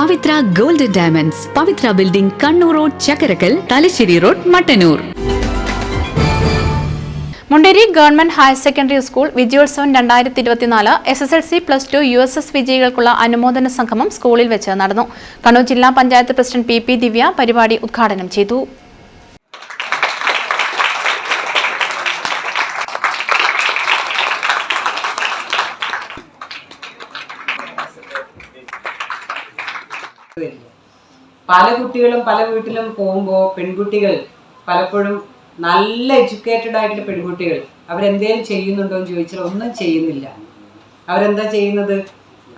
Pavithra golden diamonds. Pavithra building Kannur road Chakkarakkal Thalassery road Mattannur. Munderi government higher secondary school വിജയോത്സവം രണ്ടായിരത്തി ഇരുപത്തിനാല് S S L C plus two U S S വിജയികൾക്കുള്ള അനുമോദന സംഗമം സ്കൂളിൽ വെച്ച് നടന്നു. കണ്ണൂർ ജില്ലാ panchayat president P P Divya പരിപാടി ഉദ്ഘാടനം ചെയ്തു. വരില്ല പല കുട്ടികളും പല വീട്ടിലും പോകുമ്പോൾ പെൺകുട്ടികൾ പലപ്പോഴും നല്ല എഡ്യൂക്കേറ്റഡ് ആയിട്ടുള്ള പെൺകുട്ടികൾ അവരെന്തേലും ചെയ്യുന്നുണ്ടോ എന്ന് ചോദിച്ചാൽ ഒന്നും ചെയ്യുന്നില്ല. അവരെന്താ ചെയ്യുന്നത്?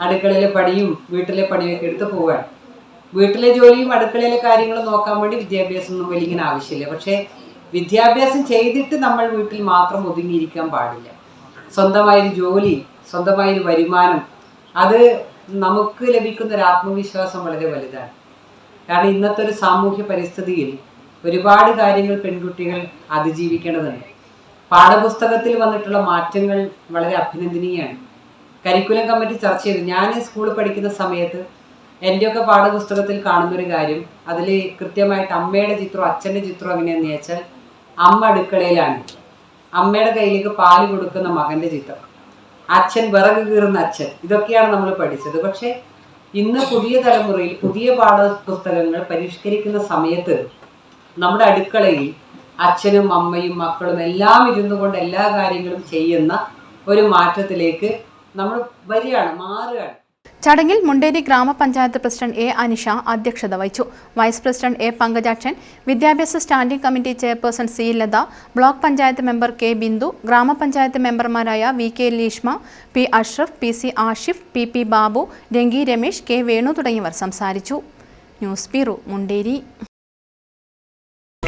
അടുക്കളയിലെ പണിയും വീട്ടിലെ പണിയൊക്കെ എടുത്ത് പോവുകയാണ്. വീട്ടിലെ ജോലിയും അടുക്കളയിലെ കാര്യങ്ങളും നോക്കാൻ വേണ്ടി വിദ്യാഭ്യാസം ഒന്നും വലിയ ഇങ്ങനെ ആവശ്യമില്ല. പക്ഷേ വിദ്യാഭ്യാസം ചെയ്തിട്ട് നമ്മൾ വീട്ടിൽ മാത്രം ഒതുങ്ങിയിരിക്കാൻ പാടില്ല. സ്വന്തമായൊരു ജോലി സ്വന്തമായൊരു വരുമാനം അത് നമുക്ക് ലഭിക്കുന്ന ഒരു ആത്മവിശ്വാസം വളരെ വലുതാണ്. കാരണം ഇന്നത്തെ ഒരു സാമൂഹ്യ പരിസ്ഥിതിയിൽ ഒരുപാട് കാര്യങ്ങൾ പെൺകുട്ടികൾ അതിജീവിക്കേണ്ടതുണ്ട്. പാഠപുസ്തകത്തിൽ വന്നിട്ടുള്ള മാറ്റങ്ങൾ വളരെ അഭിനന്ദനീയമാണ്. കരിക്കുലം കമ്മിറ്റി ചർച്ച ചെയ്തു. ഞാൻ സ്കൂളിൽ പഠിക്കുന്ന സമയത്ത് എന്റെയൊക്കെ പാഠപുസ്തകത്തിൽ കാണുന്നൊരു കാര്യം അതിൽ കൃത്യമായിട്ട് അമ്മയുടെ ചിത്രം അച്ഛന്റെ ചിത്രം എങ്ങനെയാണെന്ന് വെച്ചാൽ അമ്മ അടുക്കളയിലാണ്. അമ്മയുടെ കയ്യിലേക്ക് പാൽ കൊടുക്കുന്ന മകന്റെ ചിത്രം. അച്ഛൻ വിറക് കീറുന്ന അച്ഛൻ. ഇതൊക്കെയാണ് നമ്മൾ പഠിച്ചത്. പക്ഷേ ഇന്ന് പുതിയ തലമുറയിൽ പുതിയ പാഠപുസ്തകങ്ങൾ പരിഷ്കരിക്കുന്ന സമയത്ത് നമ്മുടെ അടുക്കളയിൽ അച്ഛനും അമ്മയും മക്കളും എല്ലാം ഇരുന്നു കൊണ്ട് എല്ലാ കാര്യങ്ങളും ചെയ്യുന്ന ഒരു മാറ്റത്തിലേക്ക് നമ്മൾ വരികയാണ് മാറുകയാണ്. ചടങ്ങിൽ മുണ്ടേരി ഗ്രാമപഞ്ചായത്ത് പ്രസിഡന്റ് എ അനിഷ അധ്യക്ഷത വഹിച്ചു. വൈസ് പ്രസിഡന്റ് എ പങ്കജാക്ഷൻ വിദ്യാഭ്യാസ standing committee chairperson C Latha block panchayat member K Bindu ഗ്രാമപഞ്ചായത്ത് മെമ്പർമാരായ V K Leeshma P Ashraf P C Ashif P P Babu Rangi Ramesh K Venu തുടങ്ങിയവർ സംസാരിച്ചു. News bureau Munderi.